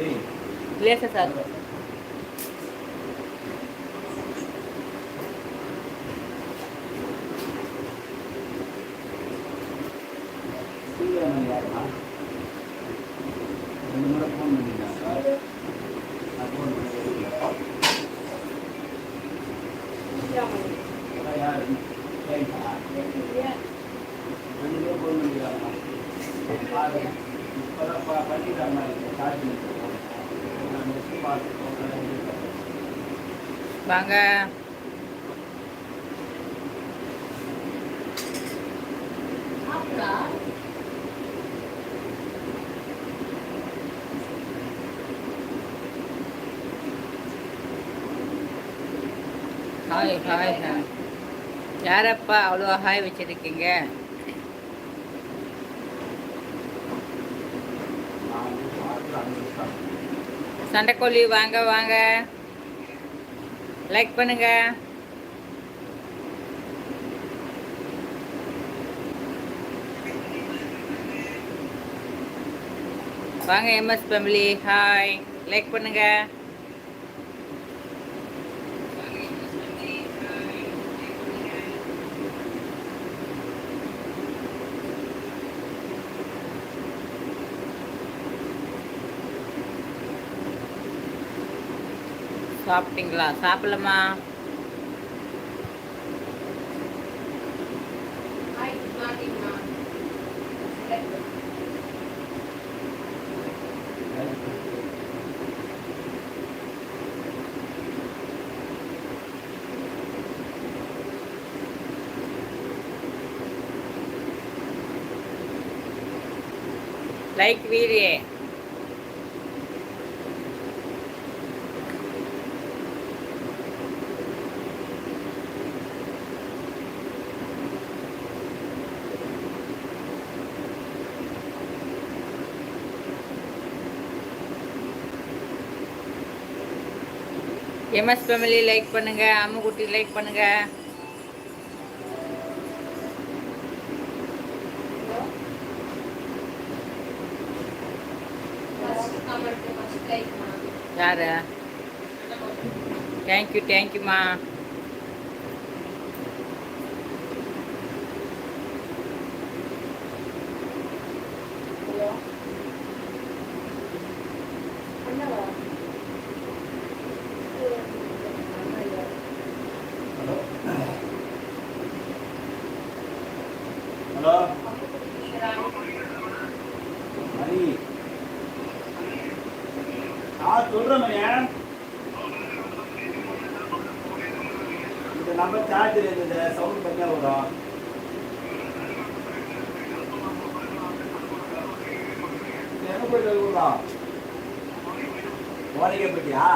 ஏய் லேசா சார் சீக்கிரம் யாருமா ரெண்டு முறை ஃபோன் பண்ணியிருந்தாங்க நான் ஃபோன் பண்ணி அதான் யார் சரிங்களா ரெண்டு பேரும் ஃபோன் பண்ணிக்கிறாங்க பாரு இப்போதான் ப பண்ணிக்கிறாங்க சார்ஜ் நான் நெக்ஸ்ட் பார்த்து வாங்க. ஹாய் ஹாய் ஹாய் யாரப்பா அவ்வளோ ஹாய் வச்சிருக்கீங்க? சண்டைக்கோழி வாங்க வாங்க. லைக் பண்ணுங்க. வாங்க எம்எஸ் ஃபேமிலி ஹாய் லைக் பண்ணுங்க. சாப்பிட்டீங்களா? சாப்பிடலாமா like video MS family like பண்ணுங்க அம்முக்குட்டி லைக் பண்ணுங்க. யாரு? தேங்க்யூ தேங்க்யூம்மா ஆ சொல்கிறேன் இந்த நம்பர் சார்ஜர் இந்த சவுண்ட் கம்மியாக வரும் எங்கே போயிட்டு வருவோம் ஓடிக்கப்பட்டியா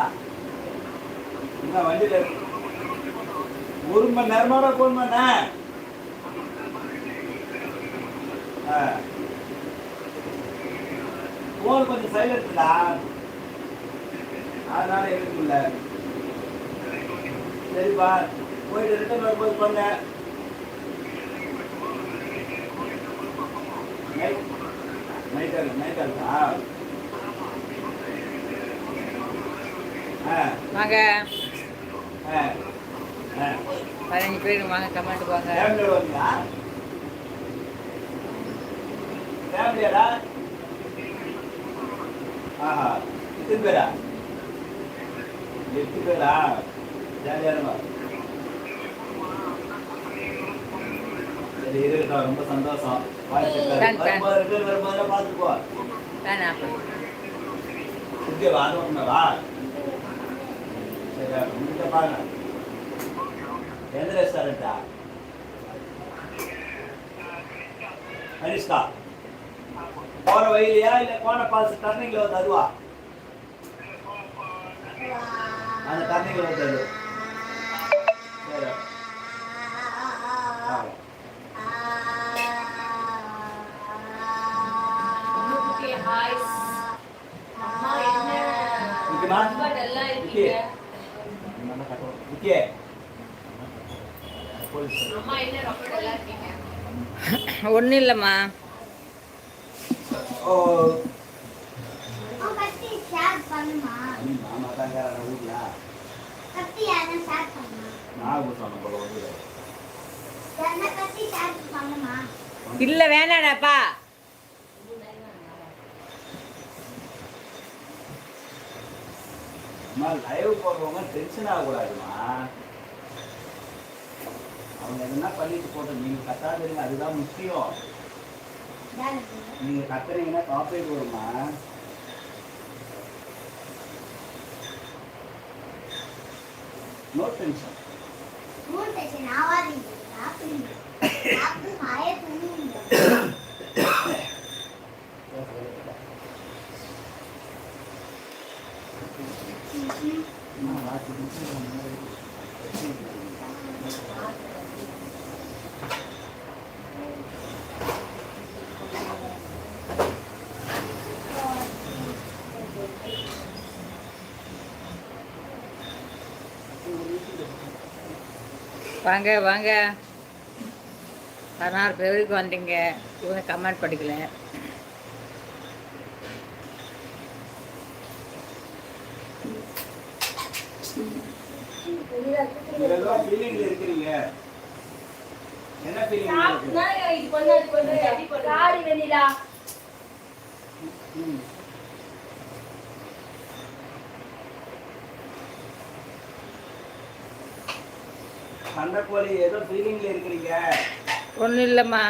என்ன வண்டியில் ஒரு மணி நேரமாக ஃபோன் பண்ணேன் ஃபோன் கொஞ்சம் சைலண்ட்டா அதனால எடுக்க முடியல சரிப்பா போயிட்டு ரிட்டர்ன் வரும்போது பண்ண நைட் நைட்டா நைட்டா இருக்கா ஆ. வாங்க. பதினஞ்சு பேர் வாங்க கமெண்ட் வாங்க ஃபேமிலியோட ஆஹா எத்தனை பேரா? எட்டு பேரா ஜாலியானவா சரி இருக்கட்டும் ரொம்ப சந்தோஷம். வாழ்த்துக்கள். வரும்போது பார்த்துக்கோ இங்கே வா ஒன்றுவா சரி இங்கே பாருங்க எந்த ரெஸ்டாரண்ட்டா அனிஷ்கா போற வழியிலையா இல்ல போன பாஸ் டர்னிங்ல வந்து அந்த. இங்கே. போலீஸ் ஒன்றும் இல்லைம்மா. ஓ ஷேர் பண்ணுமா இல்லை வேணாடாப்பா. லைவ் போடுறவங்க டென்ஷன் ஆகக்கூடாதுமா. அவங்க என்ன பண்ணிட்டு போட்டோம் நீங்க கத்தாதுங்க அதுதான் முக்கியம். நீங்க கத்துறீங்கன்னா காப்பரேட் வருமா? நோ டென்ஷன் மூணு டென்ஷன் ஆவாதீங்க சாப்பிடுங்க சாப்பிட்டு மாய தூங்குங்க வாங்க வாங்க. பதினாறு பேருக்கு வந்தீங்க. இவங்க கமெண்ட் படிக்கல. என்ன சண்டை கோழி ஏதோ ஃபீலிங்ல இருக்கிறீங்க. ஒன்றும் இல்லைம்மா.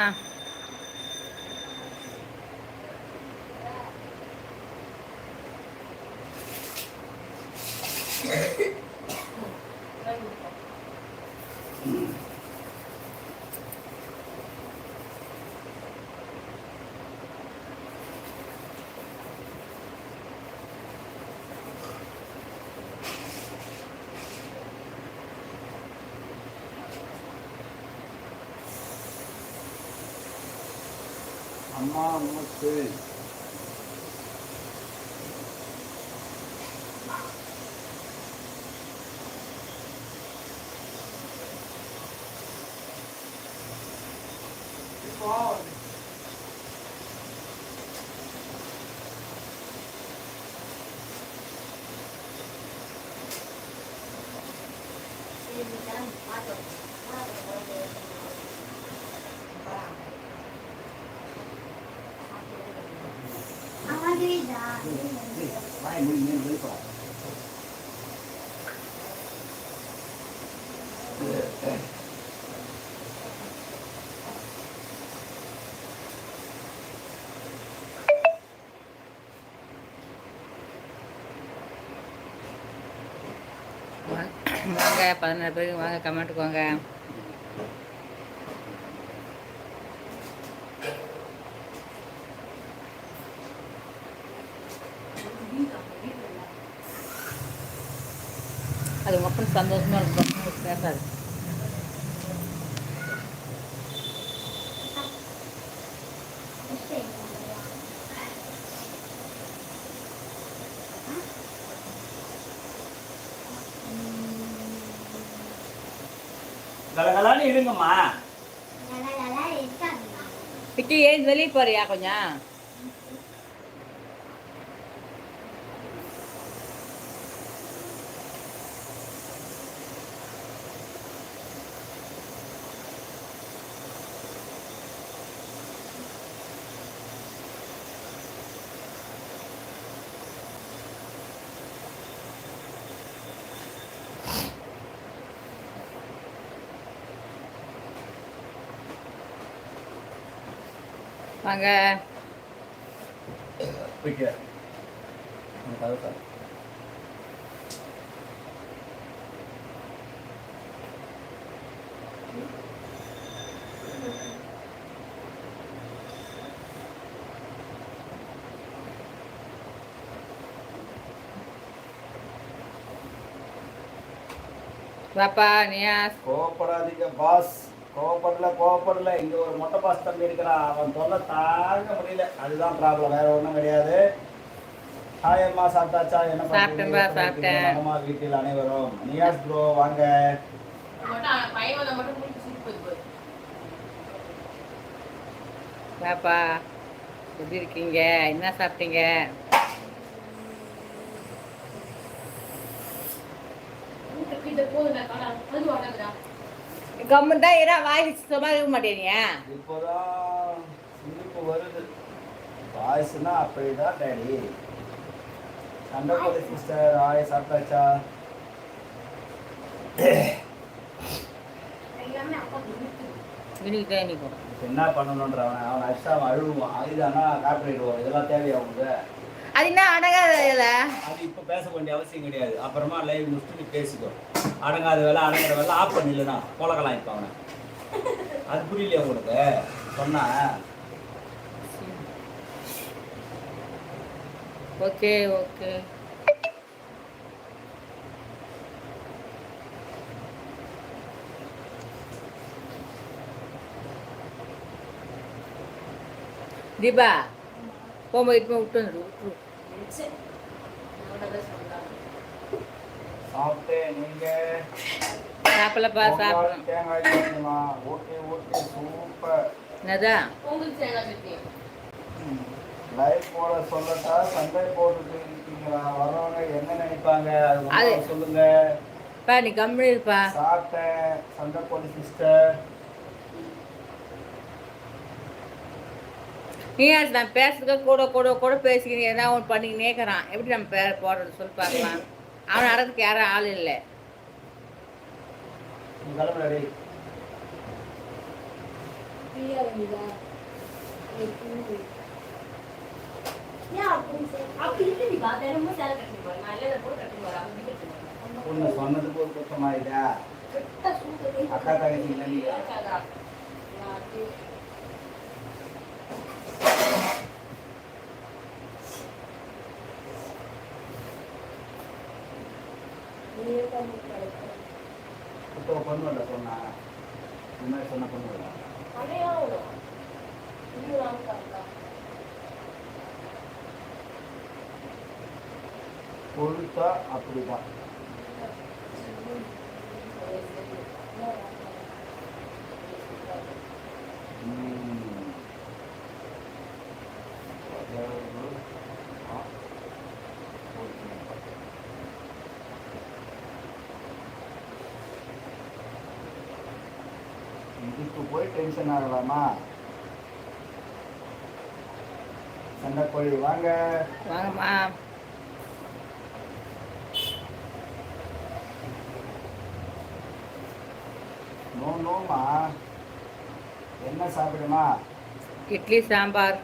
அம்மா முத்து அவன் வீடா வாய் மூடி மேல் வெளிப்பா வாங்க பதினாறு பேருக்கு வாங்க கமெண்ட்டுக்கு வாங்க. அது உங்க அப்பன் சந்தோஷமா இருக்கும் பேசாது இருங்கம்மா பிட்டி ஏன் வெளியே போறியா கொஞ்சம்? வாங்க போய்க்க கதை சார் பாப்பா நியாஸ் கோவப்படாதீங்க பாஸ் கோவப்படல கோவப்படல. இங்க ஒரு மொட்டை பாஸ் தம்பி இருக்கிறான். அவன் தொல்லை தாங்க முடியல. அதுதான் ப்ராப்ளம் வேற ஒண்ணும் கிடையாது. ஹாய் அம்மா சாப்பிட்டாச்சா? என்ன சாப்பிட்டேன். வீட்டில் அனைவரும். நியாஸ் ப்ரோ வாங்க. பாப்பா எப்படி இருக்கீங்க? என்ன சாப்பிட்டீங்க இது போதுடா, காணா. அது வராதுடா. கம்மன் தான் ஏன்னா வாய் சுத்தமா இருக்க மாட்டேங்க இப்போதான் சிரிப்பு வருது. வாய்ஸ்னா அப்படிதான் டேடி. சண்டை சிஸ்டர் ஆய் சாப்பிட்டாச்சா? என்ன பண்ணணுன்ற அவன் அவன் அழுவான் இதுதானா காப்பரேட் வரும் இதெல்லாம் தேவையா உங்களுக்கு அது என்ன அடங்காத வேலை? அது இப்போ பேச வேண்டிய அவசியம் கிடையாது. அப்புறமா லைவ் முடிச்சுட்டு பேசிக்கோ. அடங்காத வேலை அடங்குற வேலை ஆஃப் பண்ணிடலனா கொலக்கலாம் இப்போ அவனை. அது புரியலையா உங்களுக்கு சொன்னா. Okay okay. தீபா போகும்போது விட்டு வந்துடு விட்டுரு சரி. நான் தான் சொல்றேன். சாப்பிட்டேன் நீங்க. சாப்பிடலப்பா சாப்பிடணும் தேங்காய் சட்னிமா? Okay okay super. தேங்காய் சட்னி. லைவ் போட சொல்லட்டா சண்டை போட்டுட்டு இருக்கீங்களா? என்ன நினைப்பாங்க? அது சொல்லுங்க. பா நீ கம்மி இருப்பா. சாப்பிட்டேன். சண்டை போலி சிஸ்டர். நீ நான் பேசுறதுக்கு கூட கூட கூட பேசிக்கிறீங்க ஏதாவது ஒன்று பண்ணிக்கினே இருக்கிறான். எப்படி நம்ம பேர் போடுறது? சொல்லி பார்க்கலாம் அவன் நடக்கிறதுக்கு யாரும் ஆள் இல்லை. நீ கிளம்புறடி ஃப்ரீயா வேண்டியதா? ஏய், பூவு. ஏன் அப்படி சொல்ற? அப்படி இல்ல நீ வா, தினமும் சேலை கட்டிட்டு போற. நான் இல்ல, இதை போட்டு கட்டிட்டு வரேன். அப்படி கட்டிட்டு வரேன். உன்னை சொன்னதுக்கு ஒரு குற்றமாயிட்டா கரெக்டா சூப்பர். அக்கா தங்கச்சி இல்லை நீங்க இருக்காதா? நான் அது- நீயே பண்ணி கிடைக்கும். குத்தவ பண்ணுவல சொன்னா இந்த மாதிரி சொன்ன பண்ணுவல அடையாளம். இது நான் கரெக்டா. கொழுத்தா அப்படிதான் டென்ஷன் ஆகலாமா சண்டைக்கோழி வாங்க. வாங்கம்மா. நோ நோமா என்ன சாப்பிடுமா? இட்லி சாம்பார்.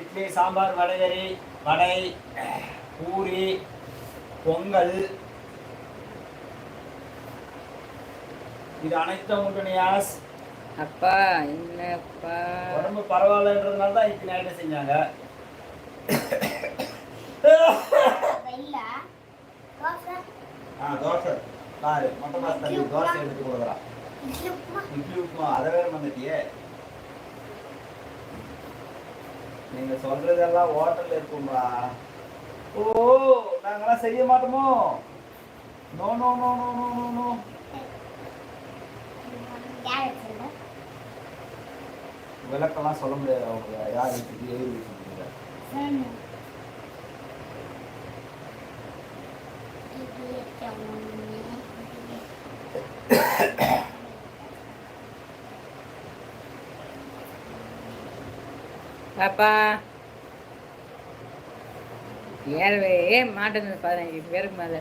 இட்லி சாம்பார் வடகரி வடை பூரி பொங்கல். இது அனைத்தும் உண்டு நியாஸ் அப்பா என்னப்பா? உடம்பு பரவாயில்லன்றதுனால தான் இத்தனை ஐட்டம் செஞ்சாங்க. ஆ தோசை. பாரு மொட்டை மாசம் தோசை எடுத்து கொடுக்குறான் இட்லி உப்புமா. அதை வேற வந்துட்டியே நீங்க சொல்றதெல்லாம் ஹோட்டல்ல இருக்கும்பா ஓ நாங்கெல்லாம் செய்ய மாட்டோமோ? No no no no no no. விளக்கெல்லாம் சொல்ல முடியாது அவங்க. யார் வீட்டுக்கு எதிர் வீட்டுக்கு பாப்பா. ஏறவே மாட்டேங்குது பதினஞ்சு பேருக்கு மேலே.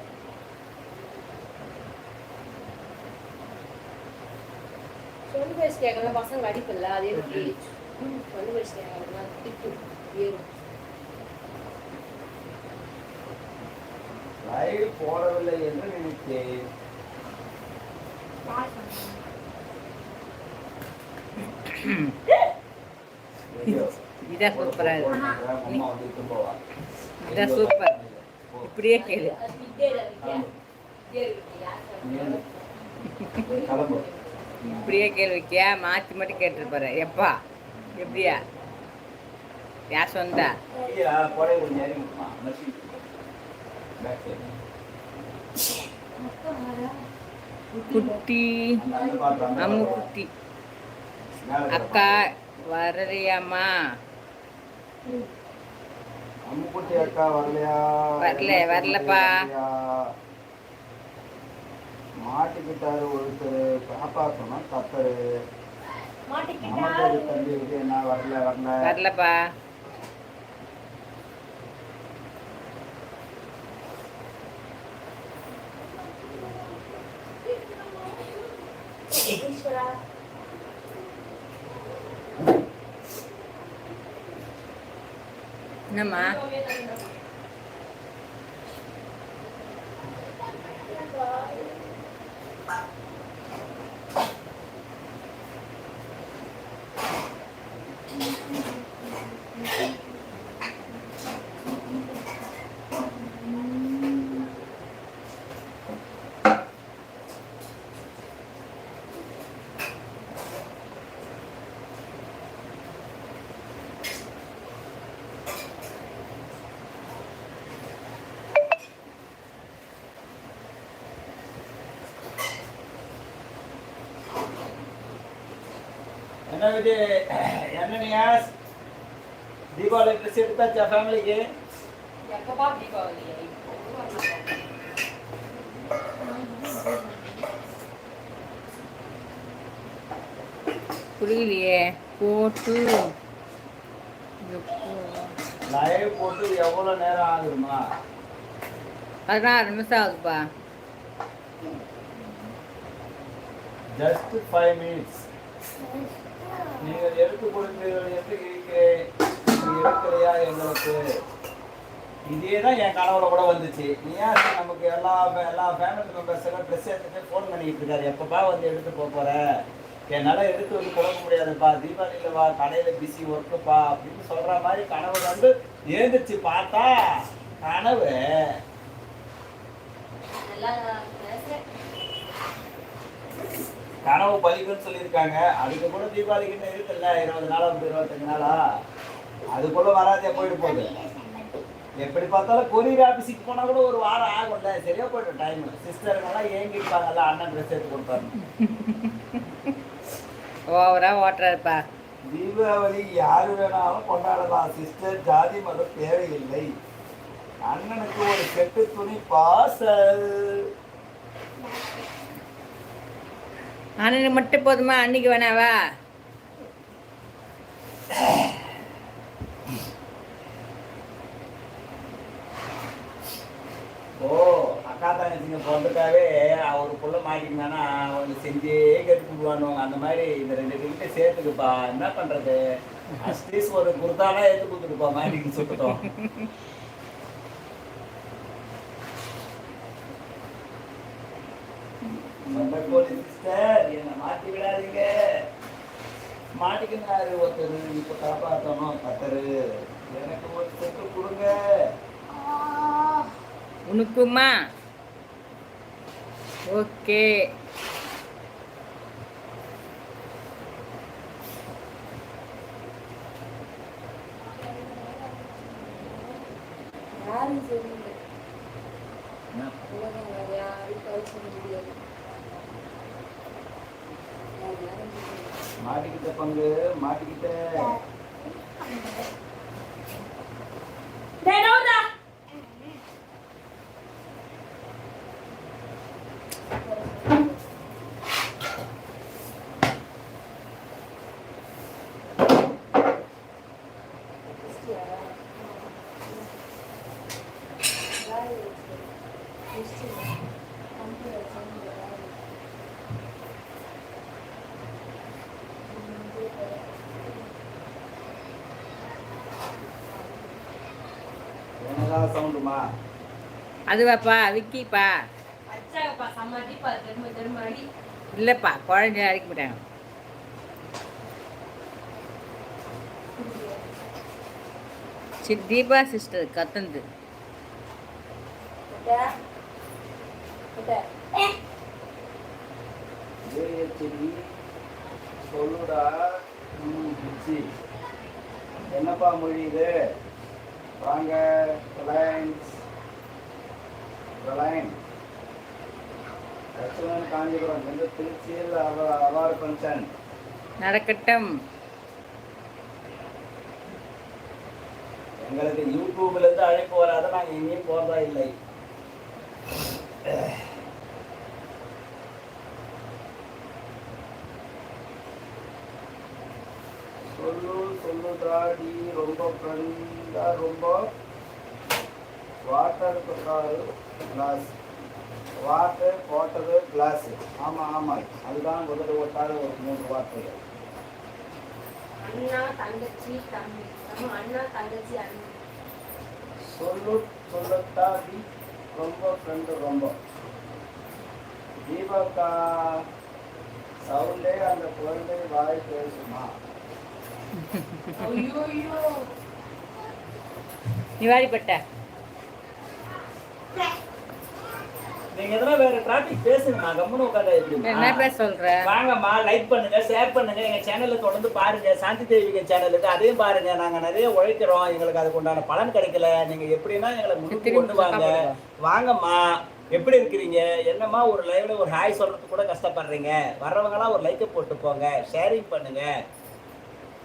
பேசி கேட்கல பசங்க அடிப்பில்ல அதே மாதிரி சொல்லு பேசி கேட்கலாம் திட்டு ஏறும். லைவ் போடவில்லை என்று நினைத்தேன். இதான் போவா இதான் சூப்பர் இப்படியே கேளு அது விட்டே இல்லை, விட்டே. விட்டே இருக்கு, யார் ஏழு. சொல்றது? கிளம்பு இப்படியே கேள்விக்கியா மாற்றி மட்டும் கேட்டுருப்பாரு எப்பா? எப்படியா? யார் சொந்தா? குட்டி. அம்மு. குட்டி. அக்கா. வரலையாம்மா? வரல, வரலப்பா. மாட்டிக்கிட்டாரு ஒருத்தர் காப்பாற்றணும் கத்தரு மாட்டிக்கிட்டா? நமக்கு தம்பி இருக்கு என்ன வரல வரல. வரலப்பா. ஈஸ்வரா. என்னம்மா? என்ன விஜய் என்ன நியாஸ் தீபாவளி ட்ரெஸ் எடுத்தாச்சா ஃபேமிலிக்கு எப்பப்பா தீபாவளி? புரியலையே. போட்டு? லைவ் போட்டு எவ்வளோ நேரம் ஆகுதுமா பதினாறு நிமிஷம் ஆகுதுப்பா. ஜஸ்ட் ஃபைவ் மினிட்ஸ் எடுத்து கொடுக்கிறீர்கள் என்று இருக்கிறேன் நீ எடுக்கலையா எங்களுக்கு? இதே தான் என் கனவுல கூட வந்துச்சு. நீ ஏன் நமக்கு எல்லா எல்லா ஃபேமிலி மெம்பர்ஸ் எல்லாம் ட்ரெஸ் எடுத்துட்டு ஃபோன் பண்ணிட்டு இருக்காரு. எப்பப்பா வந்து எடுத்து போக போற? என்னால் எடுத்து வந்து கொடுக்க முடியாதுப்பா. தீபாவளியில் வா கடையில் பிஸி ஒர்க்குப்பா அப்படின்னு சொல்கிற மாதிரி கனவு வந்து ஏந்திரிச்சு பார்த்தா கனவு. கனவு பலிக்குன்னு சொல்லியிருக்காங்க. அதுக்கு கூட தீபாவளிக்கு இன்னும் இருக்குல்ல இருபது நாளா இருபத்தஞ்சு நாளா? அதுக்குள்ள வராதே போயிட்டு போகுது. எப்படி பார்த்தாலும் கொரியர் ஆஃபீஸுக்கு போனால் கூட ஒரு வாரம் ஆகும்ல. சரியா போயிடும் டைம் சிஸ்டருங்கெல்லாம் ஏங்கிருப்பாங்கல்ல அண்ணன் ட்ரெஸ் எடுத்து கொடுத்தாரு ஓவரா ஓட்டுறாருப்பா. தீபாவளி யாரு வேணாலும் கொண்டாடலாம். சிஸ்டர் ஜாதி மதம் தேவையில்லை. அண்ணனுக்கு ஒரு செட்டு துணி பாசல் அண்ணனுக்கு மட்டும் போதுமா? அன்னைக்கு வேணாவா? ஓ அக்கா தங்கச்சிங்க பிறந்துட்டாவே அவர் புள்ள மாட்டிக்கினானா அவங்க செஞ்சே கட்டி கொடுவானுவாங்க அந்த மாதிரி இந்த ரெண்டு கிட்ட சேர்த்துக்குப்பா. என்ன பண்றது? அட்லீஸ்ட் ஒரு குர்தானா எடுத்து கொடுத்துருப்பா மாட்டிக்கு சொல்லிட்டோம் சண்டக்கோழி சிஸ்டர் என்னை மாட்டி விடாதீங்க மாட்டிக்கினாரு ஒருத்தர் இப்ப காப்பாற்றணும் கத்தரு. எனக்கு ஒரு செட்டு கொடுங்க. உனக்குமா? ஓகே. யாரும் வேற யாரும் கழிச்சு முடியாது. மாட்டிக்கிட்ட பங்கு. மாட்டிக்கிட்ட டேய் நவுடா. கிறிஸ்டியா? வேலை இருக்கு. கிறிஸ்டியா? கம்ப்யூட்டர் செஞ்சு வேலை. என்னடா சவுண்டுமா? அதுவாப்பா விக்கிப்பா. இல்லைப்பா குழந்தை அடிக்க மாட்டாங்க. சி தீபா சிஸ்டர் கத்துந்து. சொல்லுடா. என்னப்பா மொழி இது? வாங்க ரிலையன்ஸ் ரிலையன்ஸ் லட்சுமணன் காஞ்சிபுரம் இந்த திருச்சியில் அவார் ஃபங்க்ஷன் நடக்கட்டும். எங்களுக்கு யூடியூப்லேருந்து அழைப்பு வராத நாங்கள் எங்கேயும் போகிறதா இல்லை. சொல்லு சொல்லுதாடி ரொம்ப ஃப்ரெண்டா ரொம்ப. வாட்டர் கொட்டாரு கிளாஸ் வாட்டர் போட்டது கிளாஸ் ஆமா ஆமா. அதுதான் முதல்ல ஒட்டாத ஒரு மூன்று வார்த்தைகள் அண்ணா தங்கச்சி தம்பி. அண்ணா தங்கச்சி அண்ணன் சொல்லு சொல்லட்டாடி ரொம்ப ஃப்ரெண்டு ரொம்ப. தீபக்கா சவுண்டே அந்த குழந்தை வாய் பேசுமா? ஐயோ ஐயோ நீ வாடிப்பட்ட நீங்க எதனா வேற டிராபிக் பேசுங்கம்மா கம்முன்னு உட்காந்து என்ன பேச சொல்ற? வாங்கம்மா லைக் பண்ணுங்க ஷேர் பண்ணுங்க. எங்க சேனல்ல தொடர்ந்து பாருங்க. சாந்தி தேவிக சேனலுக்கு அதையும் பாருங்க. நாங்க நிறைய உழைக்கிறோம். எங்களுக்கு அதுக்கு உண்டான பலன் கிடைக்கல. நீங்க எப்படின்னா எங்களை முன்னுக்கு கொண்டு வாங்க. வாங்கம்மா எப்படி இருக்கிறீங்க? என்னம்மா ஒரு லைவ்ல ஒரு ஹாய் சொல்றதுக்கு கூட கஷ்டப்படுறீங்க? வர்றவங்கலாம் ஒரு லைக்கை போட்டு போங்க. ஷேரிங் பண்ணுங்க.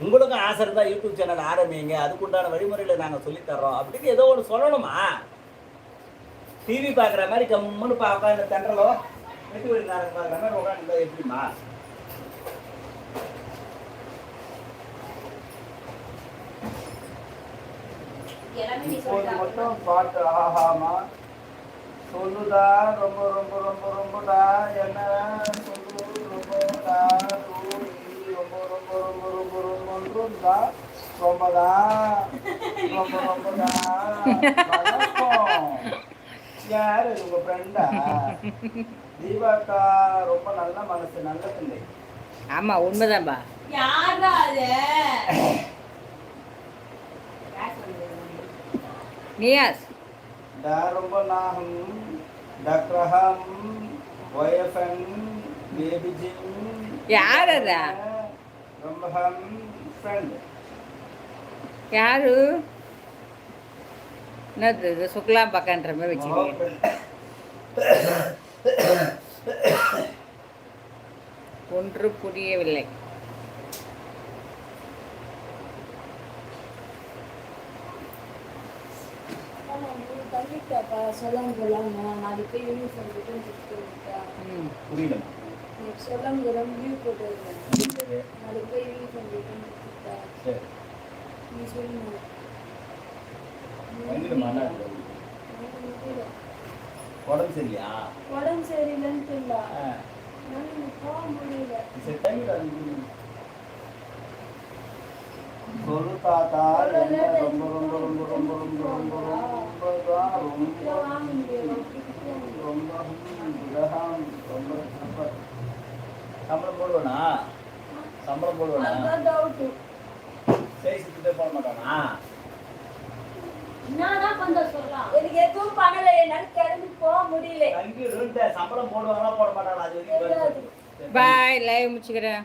உங்களுக்கும் ஆசை இருந்தா யூடியூப் சேனல் ஆரம்பிங்க. அதுக்குண்டான வழிமுறைகளை நாங்க சொல்லித் தர்றோம் அப்படின்னு ஏதோ ஒன்று சொல்லணுமா? டிவி பார்க்குற மாதிரி கம்முன்னு பார்க்க இந்த தென்றலோ? வெட்டி நாடகம் பார்க்குற மாதிரி உட்காந்து எப்படிமா இப்போது மட்டும் பாட்டு ஆஹாமா. சொல்லுதா ரொம்ப ரொம்ப ரொம்ப ரொம்படா. என்ன சொல்லு ரொம்படா. தூரி ரொம்ப ரொம்ப ரொம்ப யாரு உங்க ஃப்ரெண்டா தீபாக்கா ரொம்ப நல்ல மனசு நல்ல பிள்ளை ஆமா உண்மைதான்பா யாரா அது நியாஸ் ரொம்ப நாகம் டக்ரஹம் ஒயஃபன் பேபி ஜிம் யாரு? என்னது இது சுக்லாம் பக்கன்ற மாதிரி வச்சுக்கீங்க. ஒன்று புரியவில்லை. கொள்ளாம நாளைக்கு யூனிஃபார்ம் புரியலமா எனக்கு சொல்லாம கொள்ளாம லீவ் போட்டுருக்கேன் நாளைக்கு போய் யூனிஃபார்ம் ரிட்டர்ன் சரி நீ சொல்லுங்க உடம்பு சரியா உடம்பு போக முடியல சரி சொல்லு தாத்தா ரொம்ப ரொம்ப ரொம்ப ரொம்ப ரொம்ப ரொம்ப ரொம்ப ரொம்ப ரொம்ப ரொம்ப சம்பளம் போடுவேனா? சம்பளம் போடுவேனா? சுத்திட்டே போட மாட்டானா? எனக்கு எதுவும் பண்ணல. என்னால கிளம்பி போக முடியல. சம்பளம் போடுவாங்களா போட மாட்டாங்களா? அது பாய் லைவ் முடிச்சுக்கிறேன்